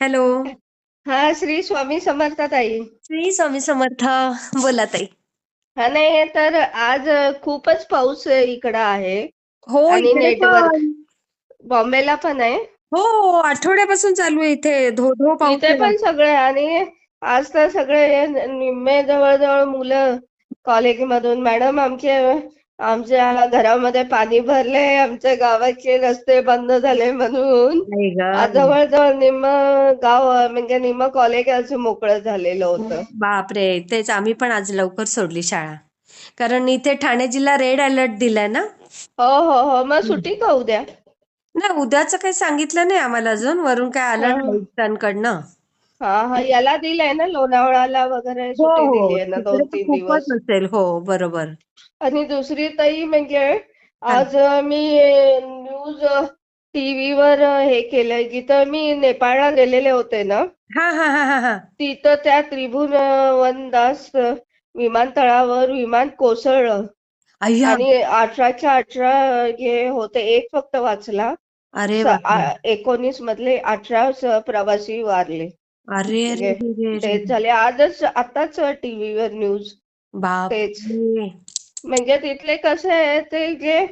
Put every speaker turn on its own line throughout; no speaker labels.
Hello.
हा श्री स्वामी समर्थ ताई.
श्री स्वामी समर्थ. बोला ताई.
हा नाही तर आज खूपच पाऊस इकडं आहे.
हो
आणि
इकडे
नेटवर्क
पण.
बॉम्बेला पण आहे.
हो आठवड्यापासून चालू आहे इथे. धो धो पाऊस
इथे
आहे.
पण सगळे आणि आज तर सगळे निम्मे जवळजवळ मुलं कॉलेजमधून. मॅडम आमचे आमच्या घरामध्ये पाणी भरले आमच्या गावाचे रस्ते बंद झाले म्हणून.
नाही
जवळजवळ निम्म गाव म्हणजे निम्म कॉलेज आज मोकळं झालेलं होतं.
बापरे तेच आम्ही पण आज लवकर सोडली शाळा. कारण इथे ठाणे जिल्हा रेड अलर्ट दिलाय ना?
हो हो हो मग सुट्टी का उद्या?
नाही उद्याचं काही सांगितलं नाही आम्हाला अजून. वरून काय आलं
हा. हा हा याला दिलंय ना लोणावळ्याला वगैरे
हो
सुट्टी
हो
दिली आहे ना
तिकडे
दोन
तर
तीन
खूपच
दिवस
असेल. हो बरोबर.
आणि दुसरी ताई म्हणजे आज मी न्यूज टीव्हीवर हे केलंय जिथं मी नेपाळला गेलेले होते ना
हा हा हा हा हा.
तिथं त्या त्रिभुवनदास विमानतळावर विमान कोसळलं.
अय्या.
आणि अठराच्या अठरा जे होते एक फक्त वाचला.
अरे
स-
बापरे.
आ- एकोणीस मधले अठरा स- प्रवासी वारले.
अरे अरे अरे अरे.
डेथ झाले. आजच आताच टीव्हीवर न्यूज तेच
बापरे.
म्हणजे तिथले कसे आहे ते जे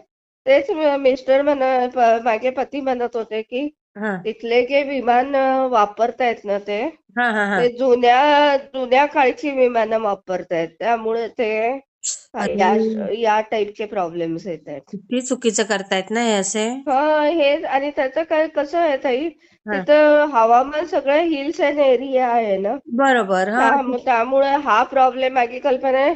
तेच म- मिस्टर म्हण प- माझे पती म्हणत होते की
हा.
तिथले जे विमान अ, वापरतायत ना ते
हा हा हा.
ते जुन्या जुन्या काळची विमानं वापरतायत. त्यामुळे ते. या या टाईपचे प्रॉब्लेम्स येत आहेत
किती चुकीचं करतायत ना हे असे?
हा हे आणि त्याचं काय कसं आहे ताई?
हा.
तिथं हवामान सगळं हिल्स अँड एरिया आहे ना?
बरोबर हा.
त्यामु- त्यामुळे हा प्रॉब्लेम माझी कल्पना आहे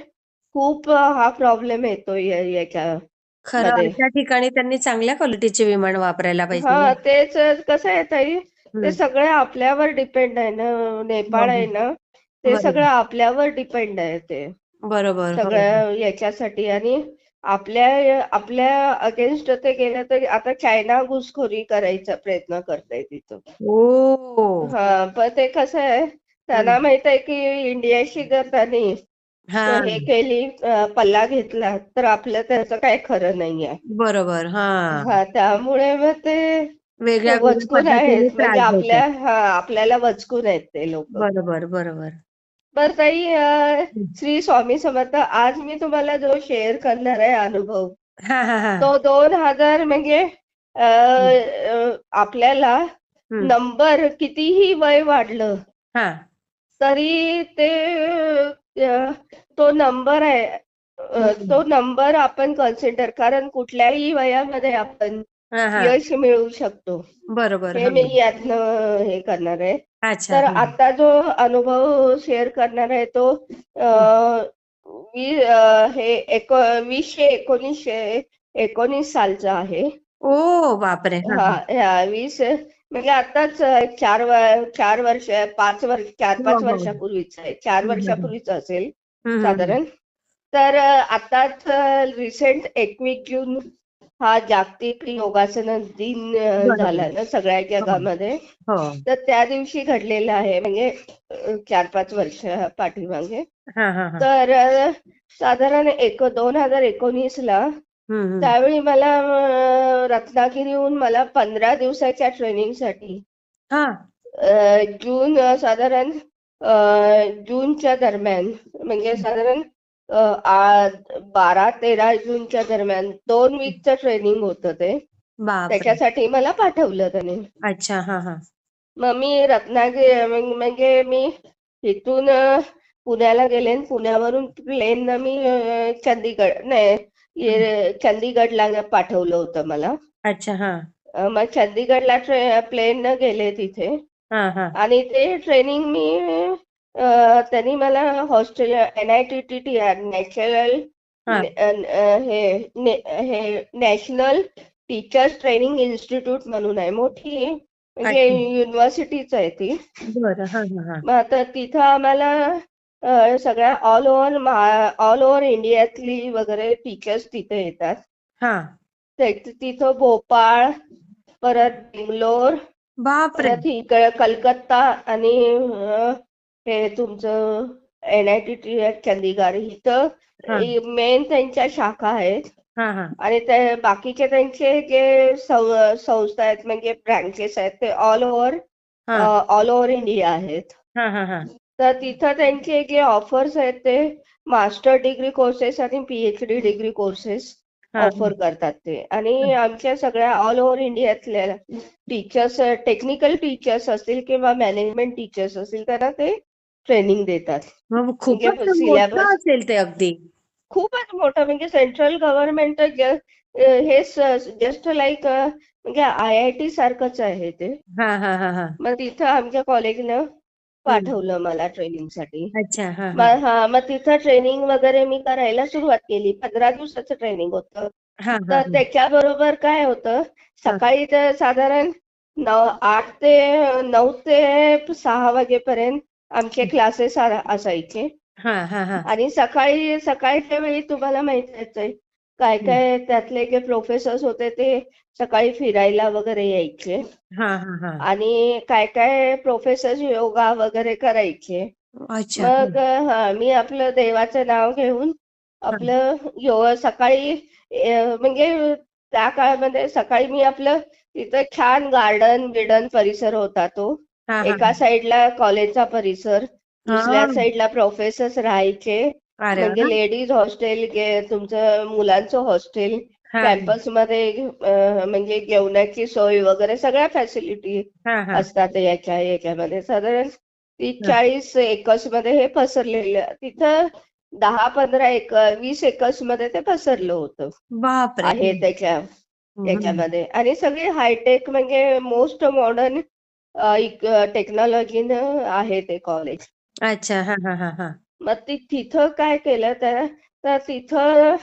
खूप हा प्रॉब्लेम येतो या- याच्या
खरं
मध्ये.
अशा ठिकाणी त्यांनी चांगल्या क्वालिटीचे विमान वापरायला पाहिजे.
हा तेच कसं आहे ताई?
हम्म.
ते सगळं आपल्यावर डिपेंड आहे ना? नेपाळ आहे ना? ते
बरोबर.
सगळं आपल्यावर डिपेंड आहे ते.
बरोबर हो.
सगळ्या याच्यासाठी आणि आपल्या आपल्या अगेन्स्ट ते गेलं तर आता चायना घुसखोरी करायचा प्रयत्न करताय तिथं.
ओ
हा पण ते कसं आहे त्यांना माहीत आहे की इंडियाशी जर त्यांनी
हा.
हे केली अ, पल्ला घेतला तर आपलं त्याचं काय खरं नाही आहे.
बरोबर हा.
हा त्यामुळे मग ते
वेगळ्या वेगळ्या
वचकून
पद्धतीने
आहेत
त्रास
म्हणजे आपल्या. हा आपल्याला वचकून आहेत ते लोक.
बरोबर बरोबर.
बर ताई श्री स्वामी समर्थ आज मी तुम्हाला जो शेअर करणार आहे अनुभव तो दोन हजार म्हणजे आपल्याला. नंबर कितीही वय वाढलं
हा.
तरी ते तो नंबर आहे तो नंबर आपण कन्सिडर कारण कुठल्याही वयामध्ये आपण
हा हा
यश मिळवू शकतो
बरोबर
हे
हा.
मी यातनं हे करणार आहे
अच्छा
तर
हा.
आता जो अनुभव शेअर करणार आहे तो अ, वी- अ, हे एको वीसशे एकोणीसशे एकोणीस सालचा आहे
ओ बापरे हा
हा वीस म्हणजे आताच चार व- चार वर्ष पाच वर्ष चार
हो,
पाच
हो.
वर्षापूर्वीच आहे चार. वर्षापूर्वीच असेल. साधारण तर अ, आताच रिसेंट एकवीस जून हा जागतिक योगासन दिन. झाला ना सगळ्या जगामध्ये
हो.
तर त्या दिवशी घडलेला आहे म्हणजे चार पाच वर्ष पाठीमागे.
हा हा हा.
तर साधारण एक दोन हजार एकोणीस ला. त्यावेळी मला रत्नागिरीहून मला पंधरा दिवसाच्या ट्रेनिंगसाठी
हा.
जून साधारण जूनच्या दरम्यान म्हणजे साधारण बारा तेरा जूनच्या दरम्यान दोन वीकचं ट्रेनिंग होतं ते.
बापरे.
त्याच्यासाठी मला पाठवलं त्याने.
अच्छा हा हा.
मग मी रत्नागिरी म्हण- म्हणजे मी इथून अ, पुण्याला गेले आणि पुण्यावरून प्लेन मी अ, चंदीगड नाही ये- चंदीगडला पाठवलं होतं मला.
अच्छा हा.
अ, मग चंदीगडला प्लेन न गेले तिथे.
हा हा.
आणि ते ट्रेनिंग मी त्यांनी मला hostel N I T T T national
हा.
नॅशनल टीचर्स ट्रेनिंग इन्स्टिट्यूट म्हणून आहे. मोठी म्हणजे. युनिव्हर्सिटीच आहे ती.
हा हा हा.
मग आता तिथं आम्हाला सगळ्या ऑल ओव्हर ऑल ओव्हर इंडियातली वगैरे टीचर्स तिथे येतात.
हा.
ते- तिथं भोपाळ परत बेंगलोर
बापरे.
परत इकडे कलकत्ता आणि हे तुमचं N I T T Chandigarh इथं. मेन त्यांच्या शाखा आहेत. आणि ते बाकीचे त्यांचे जे संस्था आहेत म्हणजे ब्रँचेस आहेत ते all over all over India आहेत. तर तिथं त्यांचे जे ऑफर्स आहेत ते मास्टर डिग्री कोर्सेस आणि पीएचडी डिग्री कोर्सेस ऑफर करतात ते. आणि आमच्या सगळ्या ऑल ओव्हर इंडियातल्या टीचर्स टेक्निकल टीचर्स असतील किंवा मॅनेजमेंट टीचर्स असतील त्यांना ते ट्रेनिंग देतात.
खूपच मोठं असेल ते अगदी.
खूपच मोठं म्हणजे सेंट्रल गव्हर्नमेंट हे जस्ट लाईक म्हणजे आय आय टी सारखंच आहे ते. मग तिथं आमच्या कॉलेजनं पाठवलं मला ट्रेनिंगसाठी
अच्छा हा
मग हा तिथं ट्रेनिंग वगैरे मी करायला सुरुवात केली. पंधरा दिवसाचं ट्रेनिंग होतं. तर त्याच्याबरोबर काय होतं सकाळी तर साधारण आठ ते नऊ ते सहा वाजेपर्यंत आमचे क्लासेस असायचे.
हा हा हा.
आणि सकाळी सकाळच्या वेळी तुम्हाला माहितीच आहे काय काय त्यातले जे प्रोफेसर्स होते ते सकाळी फिरायला वगैरे यायचे.
हा हा हा.
आणि काय काय प्रोफेसर्स योगा वगैरे करायचे.
अच्छा.
मग हा मी आपलं देवाचं नाव घेऊन आपलं यो सकाळी म्हणजे त्या काळामध्ये सकाळी मी आपलं तिथं छान गार्डन बिर्डन परिसर होता तो. एका साईडला कॉलेजचा परिसर दुसऱ्या. साईडला प्रोफेसर्स राहायचे म्हणजे. लेडीज हॉस्टेल तुमचं मुलांचं हॉस्टेल कॅम्पसमध्ये म्हणजे जेवणाची सोय वगैरे सगळ्या फॅसिलिटी असतात याच्या याच्यामध्ये साधारण तीस. चाळीस एकर्समध्ये हे पसरलेलं तिथं दहा पंधरा एकर वीस एकर्समध्ये ते पसरलं होतं आहे त्याच्या
हम्म.
याच्यामध्ये आणि सगळी हायटेक म्हणजे मोस्ट मॉडर्न टेक्नॉलॉजीनं आहे ते कॉलेज
अच्छा हा हा हा हा.
मग ती तिथं काय केलं तर तर तिथं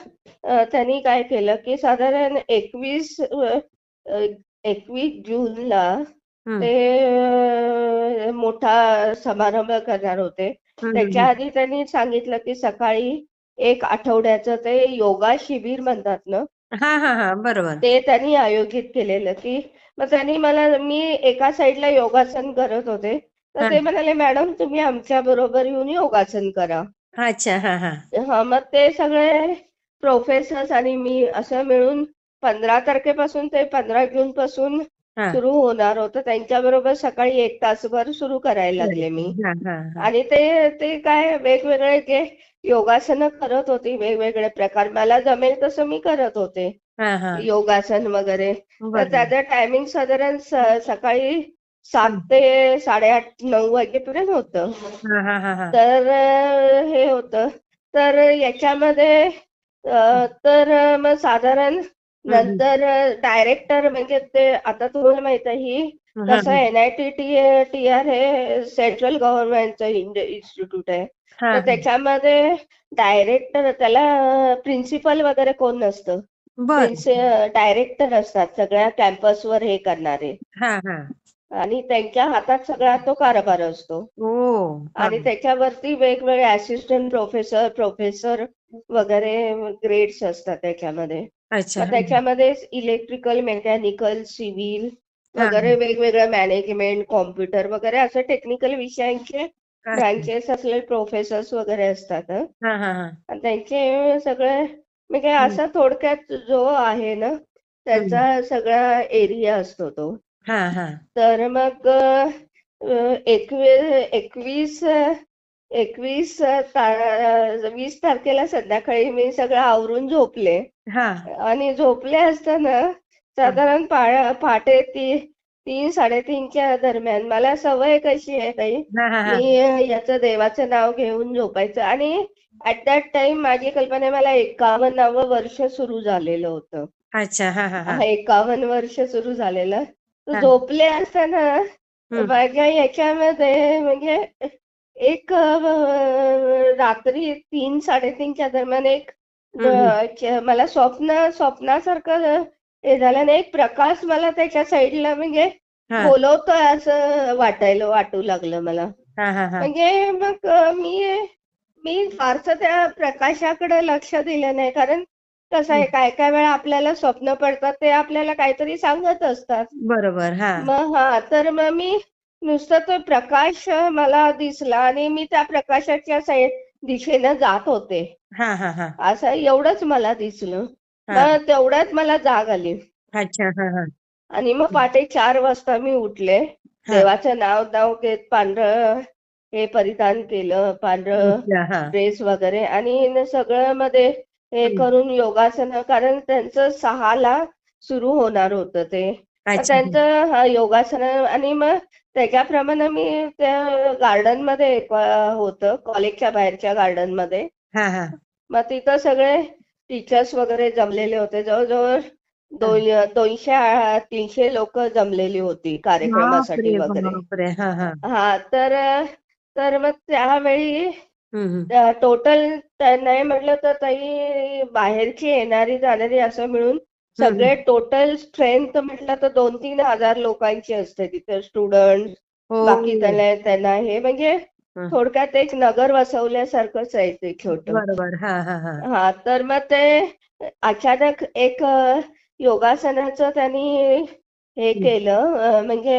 त्यांनी काय केलं की साधारण एकवीस एकवीस जूनला. ते मोठा समारंभ करणार होते. त्याच्या. आधी त्यांनी सांगितलं की सकाळी एक आठवड्याचं ते योगा शिबिर म्हणतात ना?
हा हा हा बरोबर.
ते त्यांनी आयोजित केलेलं की मग त्यांनी मला मी एका साईडला योगासन करत होते. तर. ते म्हणाले मॅडम तुम्ही आमच्या बरोबर येऊन योगासन करा.
अच्छा हा हा.
हा मग ते सगळे प्रोफेसर्स आणि मी असं मिळून पंधरा तारखेपासून ते पंधरा जून पासून सुरू होणार होतं. त्यांच्याबरोबर सकाळी एक तासभर सुरू करायला लागले मी. आणि ते ते काय वेगवेगळे जे योगासनं करत होती वेगवेगळे प्रकार मला जमेल तसं मी करत होते.
हा हा.
योगासन वगैरे. तर त्याचं टायमिंग साधारण स- सकाळी सात ते साडेआठ नऊ वाजेपर्यंत होतं.
हा हा हा हा.
तर अ, हे होतं. तर याच्यामध्ये अ, तर अ, मग साधारण नंतर डायरेक्टर म्हणजे ते आता तुम्हाला माहीत आहे ही
हा,
कसं N I T T T R हे सेंट्रल गव्हर्नमेंटचं इन्स्टिट्यूट आहे.
हा
तर त्याच्यामध्ये डायरेक्टर त्याला प्रिन्सिपल वगैरे कोण नसतं.
बर.
डायरेक्टर असतात सगळ्या कॅम्पसवर हे करणारे.
हा हा.
आणि त्यांच्या हातात सगळा तो कारभार असतो.
हा.
आणि त्याच्यावरती वेगवेगळे असिस्टंट प्रोफेसर प्रोफेसर वगैरे ग्रेड्स असतात त्याच्यामध्ये. त्याच्यामध्ये इलेक्ट्रिकल मेकॅनिकल सिव्हिल. वगैरे वेगवेगळं मॅनेजमेंट कॉम्प्युटर वगैरे असं टेक्निकल विषयांचे. ब्रांचेस असलेले प्रोफेसर्स वगैरे असतात. आणि त्यांचे सगळे म्हणजे असं थोडक्यात जो आहे ना त्याचा सगळा एरिया असतो तो.
हा हा.
तर मग एकवीस एकवीस एकवीस वीस तारखेला संध्याकाळी मी सगळं आवरून झोपले.
हा.
आणि झोपले असताना साधारण पहाटे ती तीन साडेतीनच्या दरम्यान मला सवय कशी आहे ताई?
हा हा हा.
मी याचं देवाचं नाव घेऊन झोपायचं. आणि ऍट दॅट टाइम माझी कल्पना मला एकावन्नावं वर्ष सुरू झालेलं होतं.
अच्छा हा हा हा.
हा एकावन्न वर्ष सुरू झालेलं. तर. झोपले असताना. माझ्या याच्यामध्ये म्हणजे एक रात्री तीन साडेतीनच्या दरम्यान एक मला स्वप्न स्वप्नासारखं हे झालं ना एक प्रकाश मला त्याच्या साईडला म्हणजे बोलवतोय असं वाटायला वाटू लागलं मला. म्हणजे मग मी मी फारसं त्या प्रकाशाकडे लक्ष दिलं नाही. कारण कसं आहे काय काय वेळा आपल्याला स्वप्न पडतात ते आपल्याला काहीतरी सांगत असतात.
बरोबर हा.
मग हा तर मग मी नुसतं तो प्रकाश मला दिसला आणि मी त्या प्रकाशाच्या साईड दिशेनं जात होते.
हा हा हा.
असं एवढंच मला दिसलं.
हा.
मग तेवढ्यात मला जाग आली.
अच्छा हा हा.
आणि मग पहाटे चार वाजता मी उठले.
हा.
देवाचं नाव नाव घेत पांढरं हे परिधान केलं पांढरं ड्रेस वगैरे. आणि न सगळं मध्ये हे. करून योगासन कारण त्यांचं सहाला सुरू होणार होतं ते. त्यांचं योगासन आणि मग त्याच्याप्रमाणे मी त्या गार्डनमध्ये होतं कॉलेजच्या बाहेरच्या गार्डनमध्ये
हा हा.
मग तिथं सगळे टीचर्स वगैरे जमलेले होते. जवळजवळ दोन दोनशे तीनशे लोक जमलेली होती कार्यक्रमासाठी वगैरे.
हा
तर तर मग त्यावेळी. टोटल नाही म्हटलं तर ताई बाहेरची येणारी जाणारी असं मिळून सगळे टोटल स्ट्रेंथ म्हटलं तर दोन तीन हजार लोकांची असते तिथे स्टुडंट
हो
बाकी त्यांना त्यांना हे म्हणजे. थोडक्यात एक नगर वसवल्यासारखंच आहे ते छोटं
बरोबर हा हा हा
हा तर मग ते अचानक एक योगासनाचं त्यांनी हे. केलं म्हणजे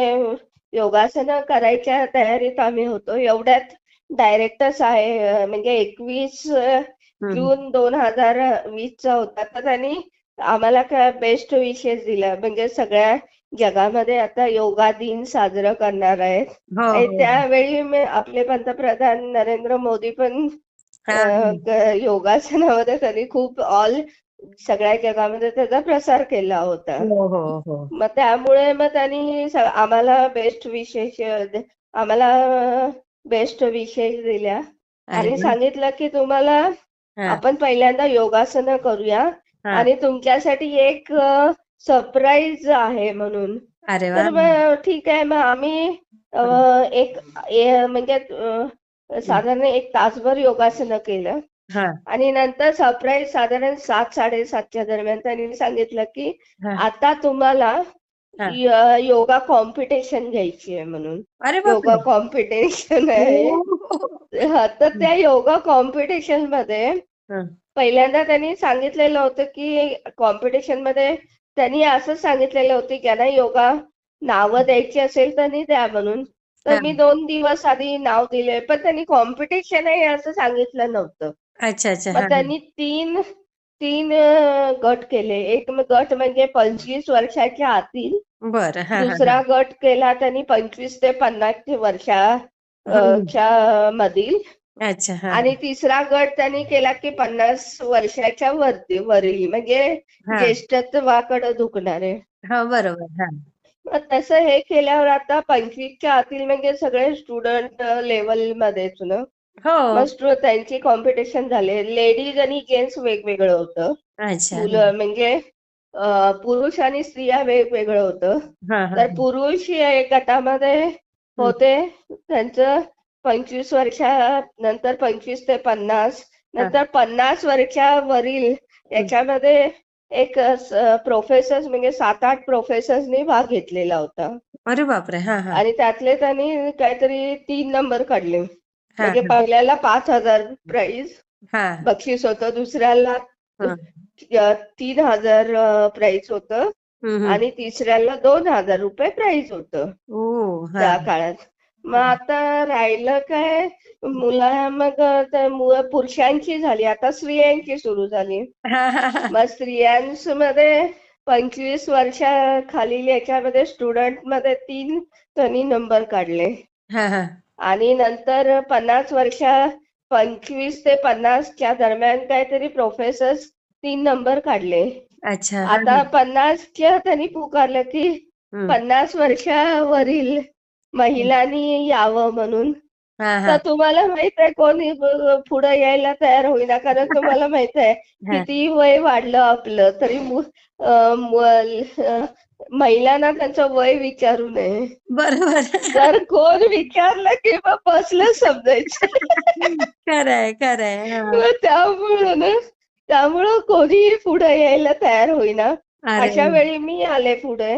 योगासनं करायच्या तयारीत आम्ही होतो. एवढ्यात डायरेक्टच आहे अ, म्हणजे एकवीस. जून दोन हजार वीसचा होता. तर त्यांनी आम्हाला काय बेस्ट विशेष दिला म्हणजे सगळ्या जगामध्ये आता योगा दिन साजरं करणार आहेत.
हो
आणि
हो.
त्यावेळी मी आपले पंतप्रधान नरेंद्र मोदी पण योगासनामध्ये त्यांनी खूप ऑल सगळ्या जगामध्ये त्याचा प्रसार केला होता.
हो हो हो.
मग त्यामुळे मग त्यांनी आम्हाला बेस्ट विशेष आम्हाला बेस्ट विशेष दिल्या. आणि. सांगितलं की तुम्हाला आपण पहिल्यांदा योगासनं करूया. आणि तुमच्यासाठी एक सरप्राईज आहे म्हणून.
अरे
तर मग ठीक आहे मग आम्ही एक म्हणजे साधारण एक तासभर योगासनं केलं. आणि नंतर सरप्राईज साधारण सात साडेसातच्या दरम्यान त्यांनी सांगितलं की आता तुम्हाला योगा कॉम्पिटिशन घ्यायची आहे म्हणून.
अरे
योगा कॉम्पिटिशन आहे.
हो.
तर त्या योगा
कॉम्पिटिशनमध्ये.
पहिल्यांदा त्यांनी सांगितलेलं होतं की कॉम्पिटिशनमध्ये त्यांनी असं सांगितलेलं होतं की यांना योगा नावं द्यायची असेल तर नाही द्या म्हणून. तर. मी दोन दिवस आधी नाव दिले पण त्यांनी कॉम्पिटिशन आहे असं सांगितलं नव्हतं.
अच्छा अच्छा. हा
मग त्यांनी तीन तीन अ, गट केले. एक म- गट म्हणजे पंचवीस वर्षाच्या आतील.
बर. हा हा
दुसरा गट केला त्यांनी पंचवीस ते पन्नास वर्षा अ,
हम्म.
च्या मधील.
अच्छा हा
आणि तिसरा गट त्यांनी केला की पन्नास वर्षाच्या वरती वरील म्हणजे
हा.
ज्येष्ठत्वाकडे
हो बरोबर. हा.
मग तसं हे केल्यावर आता पंचवीसच्या आतील म्हणजे सगळे स्टुडंट लेवल मध्येच ना.
हो.
मग स्टु- त्यांची कॉम्पिटिशन झाले. लेडीज आणि जेंट्स वेगवेगळं होतं.
अच्छा.
मुलं म्हणजे अ, पुरुष आणि स्त्रिया वेगवेगळं होतं.
हा हा.
तर पुरुष या एक गटामध्ये होते. त्यांचं पंचवीस वर्षानंतर पंचवीस ते पन्नास. नंतर पन्नास वर्षावरील याच्यामध्ये एक प्रोफेसर्स म्हणजे सात आठ प्रोफेसर्सनी भाग घेतलेला होता.
अरे बापरे. हा हा.
आणि त्यातले त्यांनी काहीतरी तीन नंबर काढले.
हा
म्हणजे पहिल्याला पाच हजार प्राइज
हा.
बक्षीस होतं दुसऱ्याला तीन हजार प्राइज होतं. आणि तिसऱ्याला दोन हजार रुपये प्राइज होतं. त्या काळात. मग आता राहिलं काय? मुला मग पुरुषांची झाली. आता स्त्रियांची सुरू झाली. मग स्त्रियांमध्ये पंचवीस वर्षाखालील याच्यामध्ये स्टुडंटमध्ये तीन त्यांनी नंबर काढले. आणि नंतर पन्नास वर्षा पंचवीस ते पन्नासच्या दरम्यान काहीतरी प्रोफेसर्स तीन नंबर काढले.
अच्छा.
आता पन्नासच्या त्यांनी पुकारलं की. पन्नास वर्षावरील महिलांनी यावं म्हणून. तर तुम्हाला माहीत आहे कोणी पुढे यायला तयार होईना कारण तुम्हाला माहीत आहे. किती वय वाढलं आपलं तरी महिलांना त्यांचं वय विचारू नये.
बरोबर.
जर कोण विचारलं की मग बसलं समजायचं.
खरंय खरंय
त्यामुळं ना त्यामुळं कोणीही पुढे यायला तयार होईना. अशा वेळी मी आले पुढे.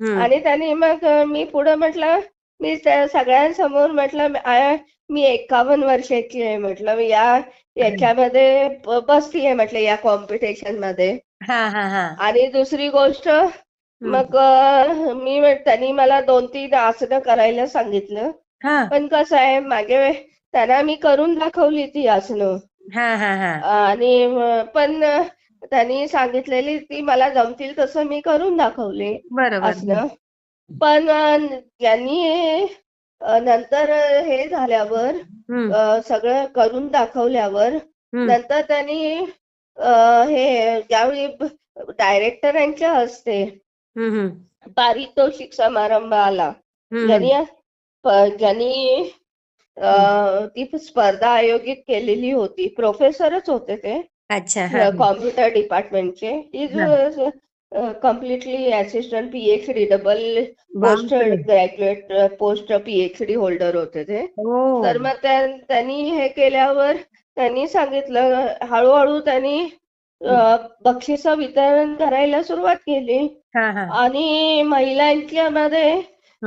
आणि त्यांनी मग मी पुढे म्हटलं मी त्या सगळ्यांसमोर म्हटलं मी- आय- मी एकावन्न वर्षाची आहे म्हटलं. मी या याच्यामध्ये बसतीये म्हटलं या कॉम्पिटिशनमध्ये
हा हा हा.
आणि दुसरी गोष्ट. मग मी त्यांनी मला दोन तीन आसनं करायला सांगितलं.
हा.
पण कसं आहे मागे त्यांना मी करून दाखवली ती आसनं.
हा हा हा.
आणि पण त्यांनी सांगितलेली ती मला जमतील तसं मी करून दाखवली आसनं. पण अ, नंतर हे झाल्यावर सगळं करून दाखवल्यावर नंतर त्यांनी हे ज्यावेळी डायरेक्टरांच्या हस्ते पारितोषिक समारंभ आला ज्यांनी ज्यांनी ती स्पर्धा आयोजित केलेली होती. प्रोफेसरच होते ते.
अच्छा
computer डिपार्टमेंटचे. Is completely assistant PhD double post graduate post PhD holder होते ते.
हो.
तर मग त्या- त्यांनी हे केल्यावर त्यांनी सांगितलं हळूहळू त्यांनी बक्षिसं वितरण करायला सुरुवात केली.
हा हा.
आणि महिलांच्या मध्ये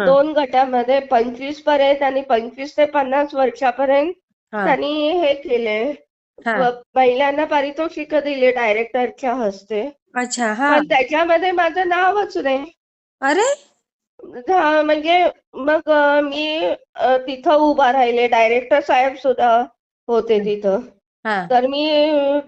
दोन गटामध्ये पंचवीसपर्यंत आणि पंचवीस ते पन्नास वर्षापर्यंत त्यांनी हे केले. महिलांना पारितोषिक दिले डायरेक्टरच्या हस्ते.
अच्छा हा.
पण त्याच्यामध्ये माझं नावच नाही.
अरे?
हा, म्हणजे मग अ, मी अ, तिथं उभा राहिले. डायरेक्टर साहेब सुद्धा होते तिथं.
हा.
तर मी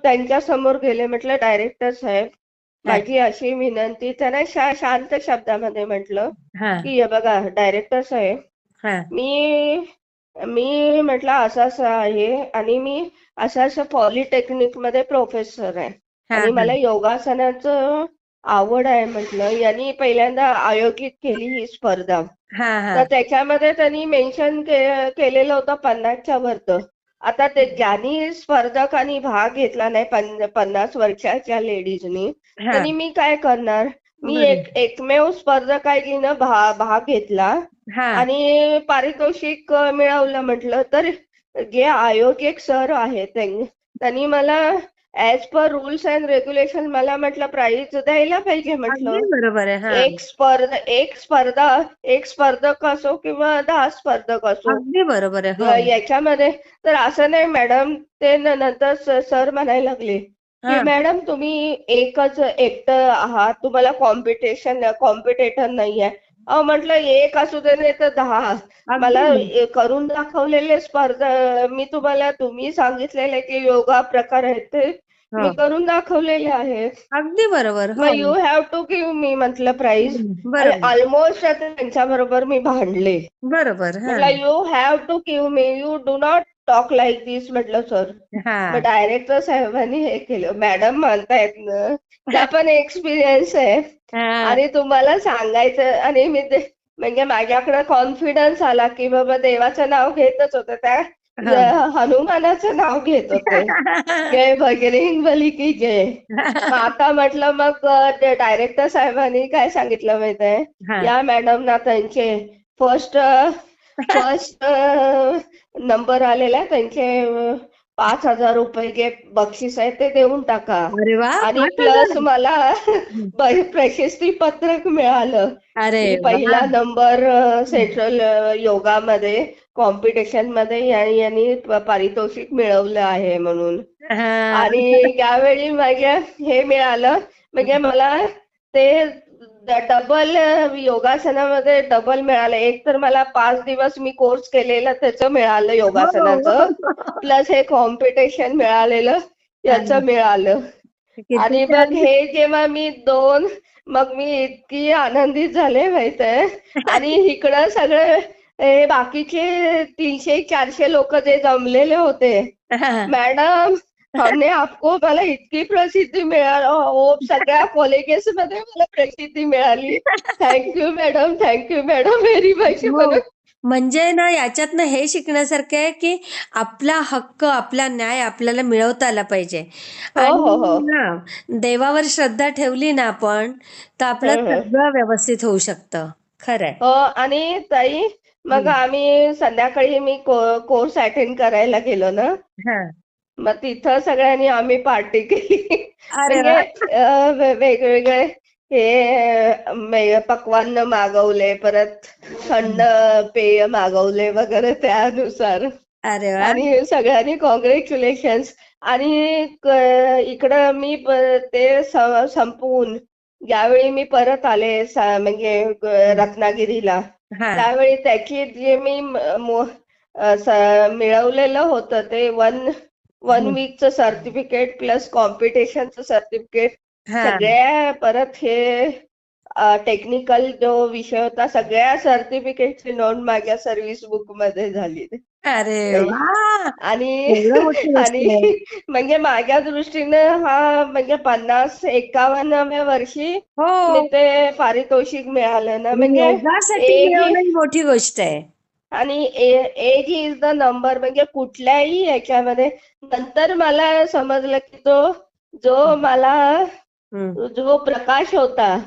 त्यांच्यासमोर गेले म्हटलं डायरेक्टर साहेब
हा.
माझी अशी विनंती त्यांना शा शांत शब्दामध्ये म्हटलं
हा.
की हे बघा डायरेक्टर साहेब
हा.
मी मी म्हटलं असं असं आहे आणि मी असं असं पॉलिटेक्निकमध्ये प्रोफेसर आहे. आणि मला योगासनाचं आवड आहे म्हटलं. यांनी पहिल्यांदा आयोजित केली ही स्पर्धा. तर त्याच्यामध्ये त्यांनी मेन्शन केलेलं होतं पन्नासच्या वरतं आता ते ज्यांनी स्पर्धकांनी भाग घेतला नाही पन- पन्नास वर्षाच्या लेडीजनी त्यांनी मी काय करणार? मी. एक एकमेव स्पर्धक आहे जिनं भा भाग घेतला. आणि पारितोषिक मिळवलं म्हटलं. तर जे आयोजक सर आहेत त्यां- त्यांनी मला as per rules and regulation मला म्हटलं प्राईज द्यायला पाहिजे म्हटलं.
बरोबर आहे हा.
एक स्पर्धा एक स्पर्धा एक स्पर्धक असो किंवा दहा स्पर्धक असो.
बरोबर आहे
अ,
हो
याच्यामध्ये तर असं नाही मॅडम ते नंतर सर म्हणायला लागले की मॅडम तुम्ही एकच एकटं आहात. तुम्हाला कॉम्पिटिशन कॉम्पिटेटर नाही आहे. अहो म्हटलं एक असू दे नाही तर दहा. मला करून दाखवलेले स्पर्धा मी तुम्हाला तुम्ही सांगितलेले की योगा प्रकार आहेत ते मी करून दाखवलेले आहेत.
अगदी बरोबर हो.
You have to give me म्हटलं
बरोबर.
ऑलमोस्ट त्यांच्या बरोबर मी भांडले.
बरोबर हा.
म्हटलं you have to give me you do not talk like this म्हटलं सर
हा.
डायरेक्टर साहेबांनी हे केलं. मॅडम म्हणतायत ना त्या पण एक्सपिरियन्स आहे.
हा.
आणि तुम्हाला सांगायचं आणि मी ते म्हणजे माझ्याकडे कॉन्फिडन्स आला की बाबा देवाचं नाव घेतच होतं. त्या हनुमानाचं नाव घेत होते जय बजरंग बली की जय. मग आता म्हटलं मग अ, ते डायरेक्टर साहेबांनी काय सांगितलं माहीत आहे
हा.
या मॅडमना त्यांचे फर्स्ट फर्स्ट नंबर आलेला आहे, त्यांचे अ, हजार रुपये जे बक्षीस आहे ते देऊन टाका.
अरे
आणि
पाच
प्लस
हजार.
मला प- प्रशस्ती पत्रक मिळालं.
अरे.
पहिला नंबर सेंट्रल योगामध्ये कॉम्पिटिशनमध्ये यांनी पारितोषिक मिळवलं आहे म्हणून.
हा.
आणि यावेळी माझ्या हे मिळालं. म्हणजे मला ते डबल योगासनामध्ये डबल मिळालं. एक तर मला पाच दिवस मी कोर्स केलेला त्याचं मिळालं योगासनाचं. प्लस हे कॉम्पिटिशन मिळालेलं याचं मिळालं. आणि. मग हे जेव्हा मी दोन मग मी इतकी आनंदित झाले माहितीये आणि इकडं सगळे हे बाकीचे तीनशे चारशे लोक जे जमलेले होते
हा.
मॅडम हमने आपको मला इतकी प्रसिद्धी मिळाली हो सगळ्या कॉलेजेस मध्ये मला प्रसिद्धी मिळाली thank you madam thank you madam very much
हो. म्हणजे ना याच्यातनं हे शिकण्यासारखं आहे की आपला हक्क आपला न्याय आपल्याला मिळवता आला पाहिजे
हो, हो, हो.
देवावर श्रद्धा ठेवली ना आपण तर आपलं
हं, हं.
सगळं व्यवस्थित होऊ शकतं खरंय
हो आणि ताई मग आम्ही संध्याकाळी मी कोर्स अटेंड करायला गेलो ना. मग तिथं सगळ्यांनी आम्ही पार्टी केली. म्हणजे वेगवेगळे हे मे- पक्वान्न मागवले परत थंड पेय मागवले वगैरे त्यानुसार.
अरे
आणि सगळ्यांनी कॉंग्रॅच्युलेशन्स आणि इकडं मी ते संपवून ज्यावेळी मी परत आले म्हणजे रत्नागिरीला. त्यावेळी त्याची जे मी मिळवलेलं होतं ते वन वन. वीकचं सर्टिफिकेट प्लस कॉम्पिटिशनचं सर्टिफिकेट सगळ्या परत हे टेक्निकल जो विषय होता सगळ्या सर्टिफिकेटची नोंद माझ्या सर्व्हिस बुकमध्ये झाली.
अरे
आणि आणि. म्हणजे माझ्या दृष्टीनं हा म्हणजे पन्नास एकावन्नाव्या वर्षी
हो.
ते पारितोषिक मिळालं ना. म्हणजे
मोठी गोष्ट आहे.
आणि एज इज द नंबर म्हणजे कुठल्याही ह्याच्यामध्ये. नंतर मला समजलं की तो जो मला. जो प्रकाश होता.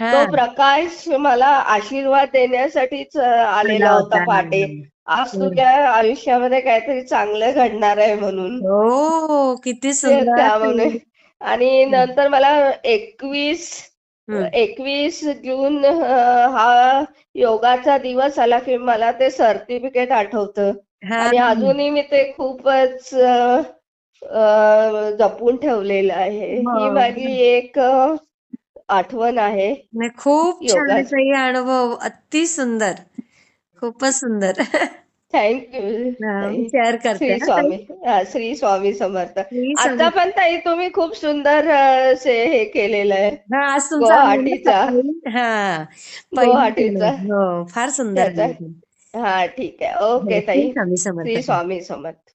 तो प्रकाश मला आशीर्वाद देण्यासाठीच आलेला होता पाठे आज
हम्म.
तुझ्या आयुष्यामध्ये काहीतरी चांगलं घडणार आहे म्हणून.
हो किती सुंदर.
आणि नंतर मला एकवीस. एकवीस जून हा योगाचा दिवस आला की मला ते सर्टिफिकेट आठवतं.
हा.
आणि अजूनही मी ते खूपच जपून ठेवलेलं आहे. ही
हो.
माझी एक आठवण आहे.
नाही, खूप छान हा अनुभव अति सुंदर. खूपच सुंदर.
थँक्यू
शेअर करते.
श्री
हा,
स्वामी. हा, श्री स्वामी समर्थ. आता. पण ताई तुम्ही खूप सुंदर से हे केलेलं आहे.
हा
गुवाहाटीचा.
हा
गुवाहाटीचा.
हो फार सुंदर.
हा ठीक आहे. ओके
श्री
ताई.
स्वामी समर्थ.
श्री स्वामी समर्थ.